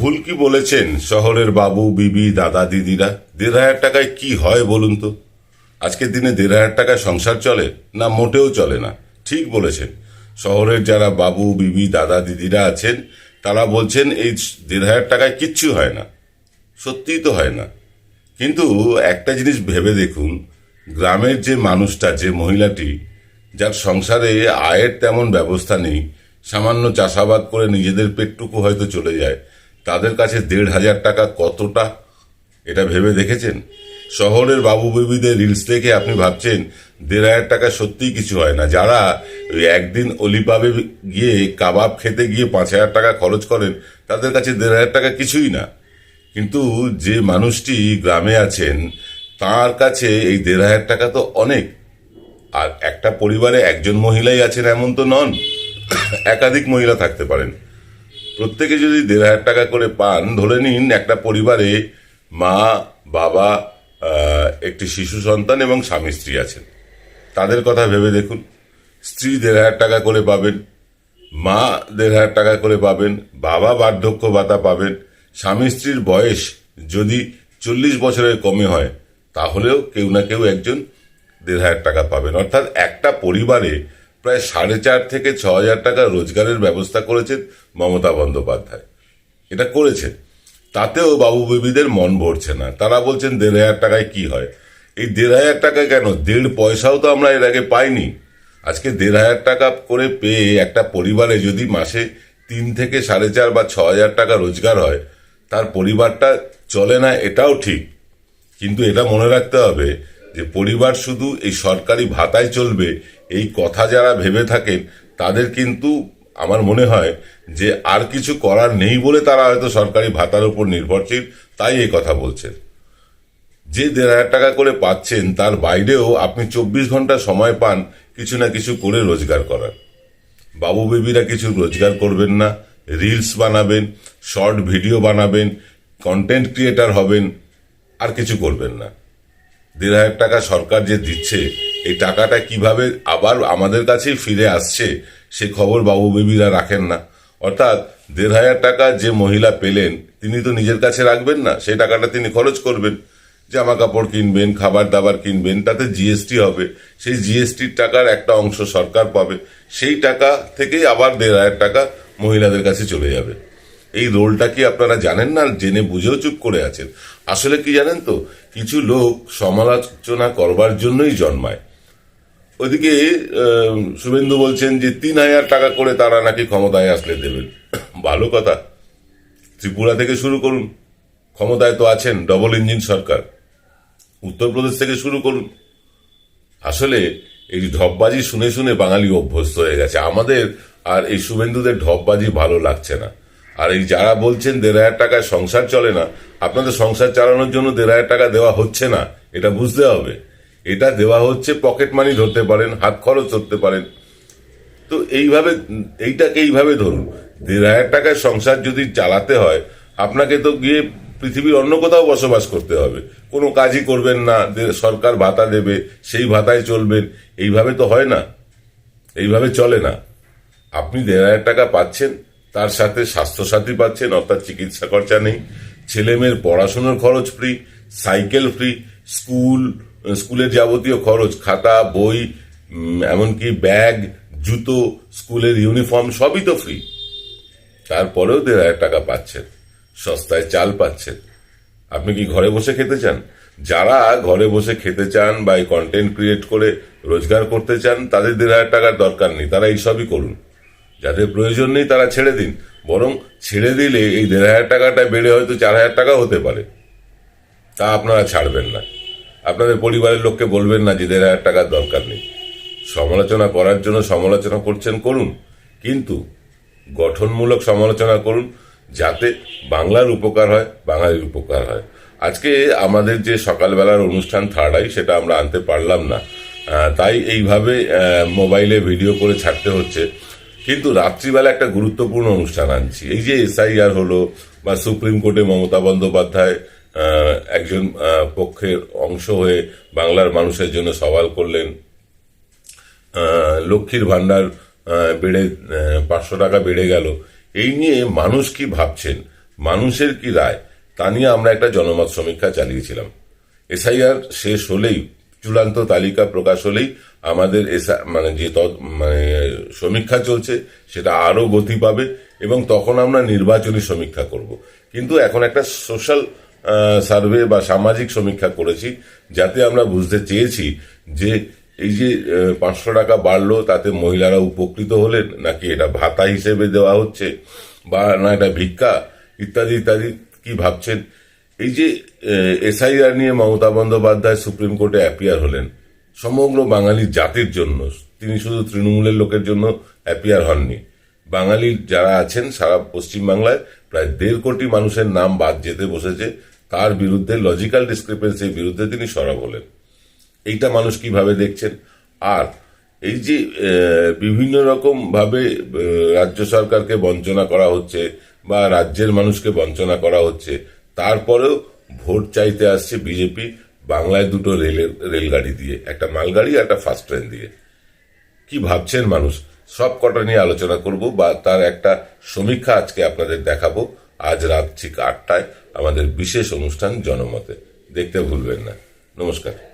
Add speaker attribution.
Speaker 1: ভুল কি বলেছেন শহরের বাবু, বিবি, দাদা, দিদিরা? দেড় হাজার টাকায় কি হয় বলুন তো? আজকের দিনে দেড় হাজার টাকায় সংসার চলে না মোটেও চলে না? ঠিক বলেছেন। শহরের যারা বাবু, বিবি, দাদা, দিদিরা আছেন, তারা বলছেন এই দেড় হাজার টাকায় কিচ্ছু হয় না। সত্যিই তো হয় না। কিন্তু একটা জিনিস ভেবে দেখুন, গ্রামের যে মানুষটা, যে মহিলাটি, যার সংসারে আয়ের তেমন ব্যবস্থা নেই, সামান্য চাষাবাদ করে নিজেদের পেটটুকু হয়তো চলে যায় তাদের কাছে দেড় হাজার টাকা কতটা? এটা ভেবে দেখেছেন? শহরের বাবু বেবিদের রিলস দেখে আপনি ভাবছেন, দেড় হাজার টাকা সত্যিই কিছু হয় না। যারা ওই একদিন অলিপাবে গিয়ে কাবাব খেতে গিয়ে পাঁচ হাজার টাকা খরচ করেন, তাদের কাছে দেড় হাজার টাকা কিছুই না। কিন্তু যে মানুষটি গ্রামে আছেন, তার কাছে এই দেড় হাজার টাকা তো অনেক। আর একটা পরিবারে একজন মহিলাই আছেন এমন তো নন, একাধিক মহিলা থাকতে পারেন। প্রত্যেকে যদি দেড় হাজার টাকা করে পান, ধরে নিন একটা পরিবারে মা, বাবা একটি শিশু সন্তান এবং স্বামী স্ত্রী আছেন। তাদের কথা ভেবে দেখুন। স্ত্রী দেড় হাজার টাকা করে পাবেন, মা দেড় হাজার টাকা করে পাবেন, বাবা বার্ধক্য ভাতা পাবেন, স্বামী স্ত্রীর বয়স যদি চল্লিশ বছরের কমে হয়, তাহলেও কেউ না কেউ একজন দেড় হাজার টাকা পাবেন। অর্থাৎ একটা পরিবারে প্রায় সাড়ে চার থেকে ছ হাজার টাকা রোজগারের ব্যবস্থা করেছেন মমতা বন্দ্যোপাধ্যায়। এটা করেছেন। তাতেও বাবু বেবিদের মন ভরছে না। তারা বলছেন, দেড় হাজার টাকায় কি হয়? এই দেড় হাজার টাকা কেন? দেড় পয়সাও তো আমরা এর আগে পাইনি। আজকে দেড় হাজার টাকা করে পেয়ে একটা পরিবারে যদি মাসে তিন থেকে সাড়ে চার বা ছ হাজার টাকা রোজগার হয়, তার পরিবারটা চলে না, এটাও ঠিক। কিন্তু এটা মনে রাখতে হবে যে, পরিবার শুধু এই সরকারি ভাতায় চলবে এই কথা যারা ভেবে থাকেন, তাদের কিন্তু আমার মনে হয় যে আর কিছু করার নেই বলে তারা হয়তো সরকারি ভাতার উপর নির্ভরশীল, তাই এই কথা বলছেন। যে দেড় হাজার টাকা করে পাচ্ছেন, তার বাইরেও আপনি চব্বিশ ঘণ্টা সময় পান কিছু না কিছু করে রোজগার করার। বাবু বেবিরা কিছু রোজগার করবেন না, রিলস বানাবেন, শর্ট ভিডিও বানাবেন, কন্টেন্ট ক্রিয়েটার হবেন, আর কিছু করবেন না। দেড় হাজার টাকা সরকার যে দিচ্ছে, এই টাকাটা কীভাবে আবার আমাদের কাছেই ফিরে আসছে, সে খবর বাবু বেবিরা রাখেন না। অর্থাৎ দেড় হাজার টাকা যে মহিলা পেলেন, তিনি তো নিজের কাছে রাখবেন না, সেই টাকাটা তিনি খরচ করবেন। জামা কাপড় কিনবেন, খাবার দাবার কিনবেন, তাতে জিএসটি হবে। সেই জিএসটির টাকার একটা অংশ সরকার পাবে। সেই টাকা থেকেই আবার দেড় হাজার টাকা মহিলাদের কাছে চলে যাবে। এই রোলটা কি আপনারা জানেন না? জেনে বুঝেও চুপ করে আছেন। আসলে কি জানেন তো? কিছু লোক সমালোচনা করবার জন্যই জন্মায়। ওইদিকে শুভেন্দু বলছেন যে, তিন হাজার টাকা করে তারা নাকি ক্ষমতায় আসলে দেবেন। ভালো কথা। ত্রিপুরা থেকে শুরু করুন। ক্ষমতায় তো আছেন ডবল ইঞ্জিন সরকার। উত্তরপ্রদেশ থেকে শুরু করুন। আসলে এই ঢপবাজি শুনে শুনে বাঙালি অভ্যস্ত হয়ে গেছে। আমাদের আর এই শুভেন্দুদের ঢপবাজি ভালো লাগছে না। আর এই যারা বলছেন দেড় হাজার টাকায় সংসার চলে না, আপনাদের সংসার চালানোর জন্য দেড় হাজার টাকা দেওয়া হচ্ছে না, এটা বুঝতে হবে। এটা দেওয়া হচ্ছে পকেট মানি ধরতে পারেন, হাত খরচ ধরতে পারেন। তো এইভাবে, এইটাকে এইভাবে ধরুন। দেড় হাজার টাকায় সংসার যদি চালাতে হয়, আপনাকে তো গিয়ে পৃথিবীর অন্য কোথাও বসবাস করতে হবে। কোনো কাজই করবেন না সরকার ভাতা দেবে, সেই ভাতায় চলবেন। এইভাবে তো হয় না। এইভাবে চলে না। আপনি দেড় হাজার টাকা পাচ্ছেন তার সাথে স্বাস্থ্যসাথী পাচ্ছেন, অর্থাৎ চিকিৎসা খরচা নেই। ছেলে মেয়ের পড়াশোনার খরচ ফ্রি সাইকেল ফ্রি স্কুল স্কুলের যাবতীয় খরচ, খাতা, বই এমনকি ব্যাগ জুতো স্কুলের ইউনিফর্ম সবই তো ফ্রি তারপরেও দেড় হাজার টাকা পাচ্ছেন, সস্তায় চাল পাচ্ছেন। আপনি কি ঘরে বসে খেতে চান? যারা ঘরে বসে খেতে চান বা এই কন্টেন্ট ক্রিয়েট করে রোজগার করতে চান, তাদের দেড় হাজার টাকার দরকার নেই, তারা এইসবই করুন। যাদের প্রয়োজন নেই তারা ছেড়ে দিন। বরং ছেড়ে দিলে এই দেড় হাজার টাকাটা বেড়ে হয়তো চার হাজার টাকা হতে পারে। তা আপনারা ছাড়বেন না। আপনাদের পরিবারের লোককে বলবেন না যে দেড় হাজার টাকার দরকার নেই। সমালোচনা করার জন্য সমালোচনা করছেন, করুন। কিন্তু গঠনমূলক সমালোচনা করুন, যাতে বাংলার উপকার হয়, বাঙালির উপকার হয়। আজকে আমাদের যে সকালবেলার অনুষ্ঠান থার্ড আই সেটা আমরা আনতে পারলাম না। তাই এইভাবে মোবাইলে ভিডিও করে ছাড়তে হচ্ছে। কিন্তু রাত্রিবেলা একটা গুরুত্বপূর্ণ অনুষ্ঠান আনছি। এই যে এসআইআর হলো বা সুপ্রিম কোর্টে মমতা বন্দ্যোপাধ্যায় একজন পক্ষের অংশ হয়ে বাংলার মানুষের জন্য সওয়াল করলেন লক্ষ্মীর ভান্ডার বেড়ে পাঁচশো টাকা বেড়ে গেল। এই নিয়ে মানুষ কি ভাবছেন? মানুষের কি রায়? তা নিয়ে আমরা একটা জনমত সমীক্ষা চালিয়েছিলাম। এসআইআর শেষ হলেই চূড়ান্ত তালিকা প্রকাশ হলেই আমাদের এসা- মানে যে মানে সমীক্ষা চলছে, সেটা আরও গতি পাবে এবং তখন আমরা নির্বাচনী সমীক্ষা করব। কিন্তু এখন একটা সোশ্যাল সার্ভে বা সামাজিক সমীক্ষা করেছি, যাতে আমরা বুঝতে চেয়েছি যে এই যে পাঁচশো টাকা বাড়লো, তাতে মহিলারা উপকৃত হলেন, নাকি এটা ভাতা হিসেবে দেওয়া হচ্ছে, বা না এটা ভিক্ষা, ইত্যাদি ইত্যাদি, কি ভাবছেন? এই যে এসআইআর নিয়ে মমতা বন্দ্যোপাধ্যায় সুপ্রিম কোর্টে অ্যাপিয়ার হলেন, সমগ্র বাঙালি জাতির জন্য, তিনি শুধু তৃণমূলের লোকের জন্য অ্যাপিয়ার হননি। বাঙালি যারা আছেন সারা পশ্চিমবাংলায় প্রায় দেড় কোটি মানুষের নাম বাদ যেতে বসেছে, তার বিরুদ্ধে লজিক্যাল ডিসক্রিপেন্সির বিরুদ্ধে তিনি সরব হলেন। এইটা মানুষ কীভাবে দেখছেন? আর এই যে বিভিন্ন রকম ভাবে রাজ্য সরকারকে বঞ্চনা করা হচ্ছে বা রাজ্যের মানুষকে বঞ্চনা করা হচ্ছে তারপরেও ভোট চাইতে আসছে বিজেপি বাংলায় দুটো রেলের রেলগাড়ি দিয়ে, একটা মালগাড়ি আর একটা ফাস্ট ট্রেন দিয়ে। কি ভাবছেন মানুষ? সব কটা নিয়ে আলোচনা করব বা তার একটা সমীক্ষা আজকে আপনাদের দেখাবো। আজ রাত ঠিক আটটায় আমাদের বিশেষ অনুষ্ঠান জনমতে। দেখতে ভুলবেন না। নমস্কার।